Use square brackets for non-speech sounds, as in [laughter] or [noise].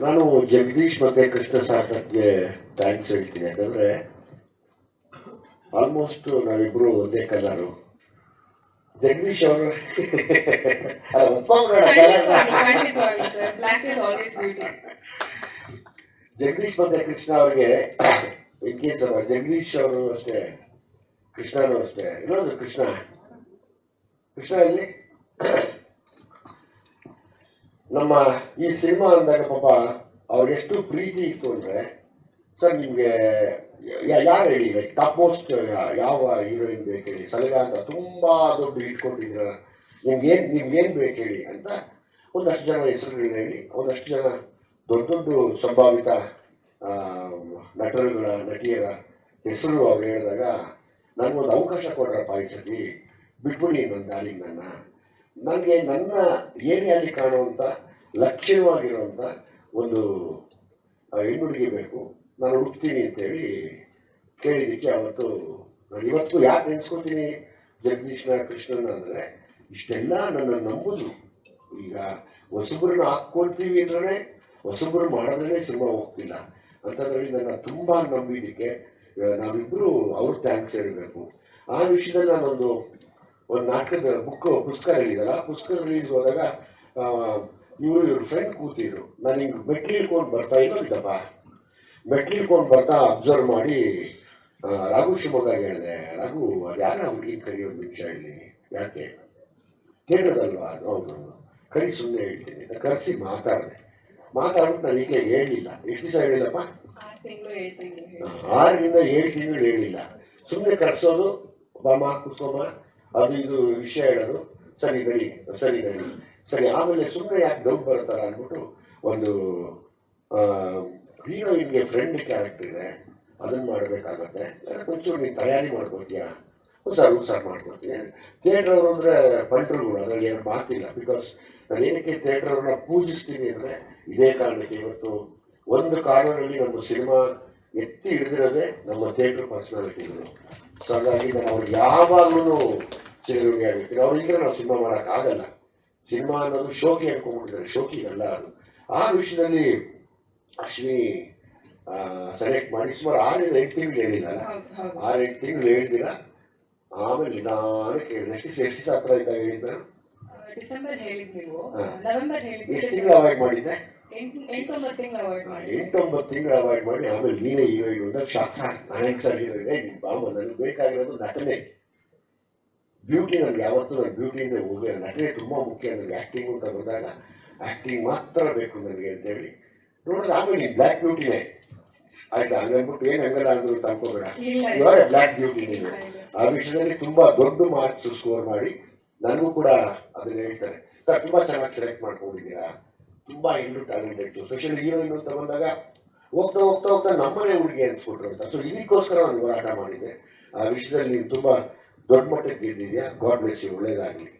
ನಾನು ಜಗದೀಶ್ ಮತ್ತೆ ಕೃಷ್ಣ ಸಾರ್ಥಕ್ಗೆ ಥ್ಯಾಂಕ್ಸ್ ಹೇಳ್ತೀನಿ. ಯಾಕಂದ್ರೆ ಆಲ್ಮೋಸ್ಟ್ ನಾವಿಬ್ರು ಒಂದೇ ಕಲರು. ಜಗದೀಶ್ ಅವರು [laughs] ಜಗದೀಶ್ ಮತ್ತೆ ಕೃಷ್ಣ ಅವ್ರಿಗೆ ಇನ್ ಕೇಸ್ ಜಗದೀಶ್ ಅವರು ಅಷ್ಟೇ ಕೃಷ್ಣನು ಅಷ್ಟೇ. ಇನ್ನೊಂದು ಕೃಷ್ಣ. ಕೃಷ್ಣ ಇಲ್ಲಿ ನಮ್ಮ ಈ ಸಿನಿಮಾ ಅಂದಾಗ ಪಾಪ ಅವ್ರೆಷ್ಟು ಪ್ರೀತಿ ಇತ್ತು ಅಂದ್ರೆ, ಸರ್ ನಿಮಗೆ ಯಾರು ಹೇಳಿ ಲೈಕ್ ಟಾಪ್ ಮೋಸ್ಟ್ ಯಾವ ಹೀರೋಯಿನ್ ಬೇಕು ಹೇಳಿ? ಸಲಗ ಅಂತ ತುಂಬಾ ದೊಡ್ಡ ಇಟ್ಕೊಂಡಿದ್ರ ನಿಮ್ಗೆ ಏನ್ ನಿಮ್ಗೆ ಏನ್ ಬೇಕು ಹೇಳಿ ಅಂತ ಒಂದಷ್ಟು ಜನ ಹೆಸರುಗಳನ್ನ ಹೇಳಿ, ಒಂದಷ್ಟು ಜನ ದೊಡ್ಡ ದೊಡ್ಡ ಸಂಭಾವಿತ ನಟರುಗಳ, ನಟಿಯರ ಹೆಸರು ಅವ್ರು ಹೇಳಿದಾಗ, ನನಗೊಂದು ಅವಕಾಶ ಕೊಡ್ರಪ್ಪ ಈ ಸತಿ. ಬಿಟ್ಬಿಡಿ ನನ್ನ ದಾರಿಗೆ ನನ್ನ. ನನಗೆ ನನ್ನ ಏರಿಯಲ್ಲಿ ಕಾಣುವಂಥ ಲಕ್ಷಣವಾಗಿರುವಂಥ ಒಂದು ಹೆಣ್ಣು ಹೆಣ್ಣುಡುಗಿ ಬೇಕು. ನಾನು ಹುಡ್ತೀನಿ ಅಂತೇಳಿ ಕೇಳಿದ್ದಕ್ಕೆ ಅವತ್ತು ನಾನು ಇವತ್ತು ಯಾಕೆ ನೆನೆಸ್ಕೊತೀನಿ? ಜಗದೀಶ್ನ, ಕೃಷ್ಣನ ಅಂದರೆ ಇಷ್ಟೆಲ್ಲ ನನ್ನ ನಂಬುದು. ಈಗ ಹೊಸಬ್ರನ್ನ ಹಾಕ್ಕೊಳ್ತೀವಿ ಅಂದ್ರೆ ಹೊಸಬ್ರು ಮಾಡಿದ್ರೆ ಸಿನಿಮಾ ಹೋಗ್ತಿಲ್ಲ. ಅಂತಂದ್ರಲ್ಲಿ ನನ್ನ ತುಂಬ ನಂಬಿದ್ದಕ್ಕೆ ನಾವಿಬ್ಬರು ಅವ್ರ ಥ್ಯಾಂಕ್ಸ್ ಹೇಳಬೇಕು. ಆ ವಿಷಯದಲ್ಲಿ ನಾನೊಂದು ಒಂದು ನಾಟಕದ ಬುಕ್ ಪುಸ್ತಕ ಹೇಳಿದಾರ ಪುಸ್ತಕ ರಿಲೀಸ್ ಹೋದಾಗ ಇವರು ಇವ್ರ ಫ್ರೆಂಡ್ ಕೂತಿದ್ರು. ನಾನು ಹಿಂಗೆ ಮೆಟ್ಲಿ ಇಳ್ಕೊಂಡು ಬರ್ತಾ ಇದ್ದೋ ಇದ್ದಪ್ಪ ಮೆಟ್ಲು ಇಳ್ಕೊಂಡು ಬರ್ತಾ ಅಬ್ಸರ್ವ್ ಮಾಡಿ ರಾಘು ಶಿವಮೊಗ್ಗ ಹೇಳಿದೆ ರಘು ಅದು ಯಾರ ಹುಡುಗಿ ಕರೆಯೋ ನಿಮಿಷ ಹೇಳಿ? ಯಾಕೆ? ಕೇಳೋದಲ್ವಾ ಅದು ಹೌದು. ಕರಿ ಸುಮ್ಮನೆ ಹೇಳ್ತೀನಿ. ಅಂತ ಕರೆಸಿ ಮಾತಾಡಿದೆ. ಮಾತಾಡ್ಬಿಟ್ಟು ನಾನು ಈಗ ಹೇಳಿಲ್ಲ. ಎಷ್ಟು ದಿವಸ ಹೇಳಿಲ್ಲಪ್ಪ? ಆರರಿಂದ ಏಳು ತಿಂಗಳು ಹೇಳಿಲ್ಲ. ಸುಮ್ಮನೆ ಕರೆಸೋದು ಬಾಮ ಕುತ್ಕೊಮ್ಮ. ಅದು ಇದು ವಿಷಯ ಹೇಳೋದು. ಸರಿ, ಗಡಿ ಸರಿ ಗಡಿ. ಸರಿ, ಆಮೇಲೆ ಸುಮ್ಮನೆ ಯಾಕೆ ಡೌಟ್ ಬರ್ತಾರ ಅಂದ್ಬಿಟ್ಟು ಒಂದು ಹೀರೋಯಿನ್ಗೆ ಫ್ರೆಂಡ್ ಕ್ಯಾರೆಕ್ಟರ್ ಇದೆ. ಅದನ್ನ ಮಾಡಬೇಕಾಗತ್ತೆ. ಅದಕ್ಕೆ ಒಂಚೂರು ನೀನು ತಯಾರಿ ಮಾಡ್ಕೋತೀಯಾ? ಹುಷಾರು ಹುಷಾರು ಮಾಡ್ಕೊತೀನಿ. ಥಿಯೇಟರ್ ಅವರು ಅಂದರೆ ಪಂಟ್ರುಗಳು ಅದರಲ್ಲಿ ಏನು ಮಾತಿಲ್ಲ. ಬಿಕಾಸ್ ನಾನು ಏನಕ್ಕೆ ಥಿಯೇಟರ್ ಪೂಜಿಸ್ತೀನಿ ಅಂದರೆ ಇದೇ ಕಾರಣಕ್ಕೆ ಇವತ್ತು ಒಂದು ಕಾರಣದಲ್ಲಿ ನಮ್ಮ ಸಿನಿಮಾ ಎತ್ತಿ ಹಿಡಿದಿರೋದೇ ನಮ್ಮ ಥಿಯೇಟರ್ ಪರ್ಸನಾಲಿಟಿಗಳು ಸೊ ಹಾಗಾಗಿ ನಾನು ಅವ್ರು ಯಾವಾಗಲೂ ಚಿರಋಣಿ ಆಗಿರ್ತೀವಿ ಅವ್ರಿದ್ರೆ ನಾವು ಸಿನಿಮಾ ಮಾಡೋಕ್ಕಾಗಲ್ಲ ಸಿನಿಮಾ ಅನ್ನೋದು ಶೋಕಿ ಅನ್ಕೊಂಡ್ಬಿಟ್ಟಿದ್ದಾರೆ ಶೋಕಿಗಲ್ಲ ಅದು. ಆ ವಿಷಯದಲ್ಲಿ ಅಶ್ವಿನಿ ಸೆಲೆಕ್ಟ್ ಮಾಡಿ ಸುಮಾರು ಆರಿಂದ ಎಂಟು ತಿಂಗಳು ಹೇಳಿದ್ದಾರ ಆರು ಎಂಟು ತಿಂಗಳು ಹೇಳಿದ್ದೀರ? ಆಮೇಲೆ ನಿಧಾನಕ್ಕೆ ಹೇಳಿದೆ. ಎಷ್ಟು ಎಷ್ಟು ಹತ್ರ ಇದ್ದಾಗ ಹೇಳಿದ್ದ ಡಿಸೆಂಬರ್ ಹೇಳಿದ್ ನೀವು. ನವೆಂಬರ್ ಹೇಳಿದ್ವಿ ಎಷ್ಟು ತಿಂಗಳು ಅವಾಯ್ಡ್ ಮಾಡಿದ್ದೆ? ಎಂಟೊಂಬತ್ತು ತಿಂಗಳು ಅವಾಯ್ಡ್ ಮಾಡಿ ಆಮೇಲೆ ನೀನೇ ಹೀರೋಯಿನ್ ಶಾಕ್ ಸಾಕ್. ನಾನೇ ಸರ್ ಹೀರೋಯಿನ್ ಬಾಮ ನನಗೆ ಬೇಕಾಗಿರೋದು ನಟನೆ. ಬ್ಯೂಟಿ ನನಗೆ ಯಾವತ್ತೂ ಬ್ಯೂಟಿ ಬ್ಯೂಟಿಯಿಂದ ಹೋಗಿ ನಟನೆ ತುಂಬ ಮುಖ್ಯ. ನನಗೆ ಆ್ಯಕ್ಟಿಂಗ್ ಅಂತ ಬಂದಾಗ ಆ್ಯಕ್ಟಿಂಗ್ ಮಾತ್ರ ಬೇಕು ನನಗೆ ಅಂತೇಳಿ ನೋಡಿದ್ರೆ ಆಮೇಲೆ ಬ್ಲ್ಯಾಕ್ ಬ್ಯೂಟಿನೇ ಆಯ್ತಾ? ಹಂಗಂದ್ಬಿಟ್ಟು ಏನು ಹಂಗಲ್ಲ ಅಂದ್ರು ಅಂತ ಅನ್ಕೋಬೇಡ ಇವಾಗ ಬ್ಲ್ಯಾಕ್ ಬ್ಯೂಟಿ ನೀನು ಆ ವಿಷಯದಲ್ಲಿ ತುಂಬಾ ದೊಡ್ಡ ಮಾರ್ಕ್ಸ್ ಸ್ಕೋರ್ ಮಾಡಿ ನನಗೂ ಕೂಡ ಅದನ್ನ ಹೇಳ್ತಾರೆ. ಸರ್ ತುಂಬಾ ಚೆನ್ನಾಗಿ ಸೆಲೆಕ್ಟ್ ಮಾಡ್ಕೊಂಡಿದ್ದೀರಾ? ತುಂಬಾ ಹೆಣ್ಣು ಟ್ಯಾಲೆಂಟೆಡ್ ಸ್ಪೆಷಲ್ ಹೀರೋಯಿನ್ ಅಂತ ಬಂದಾಗ ಹೋಗ್ತಾ ಹೋಗ್ತಾ ಹೋಗ್ತಾ ನಮ್ಮನೆ ಹುಡುಗಿ ಅನ್ಸ್ಬಿಟ್ರು ಅಂತ. ಸೊ ಇದಕ್ಕೋಸ್ಕರ ನಾನು ಹೋರಾಟ ಮಾಡಿದ್ದೆ. ಆ ವಿಷಯದಲ್ಲಿ ನೀನು ತುಂಬಾ ದೊಡ್ಡ ಮಟ್ಟಕ್ಕೆ ಗೆದ್ದಿದ್ಯಾ ಗಾಡ್ ಬ್ಲೆಸ್ ಒಳ್ಳೇದಾಗಲಿ.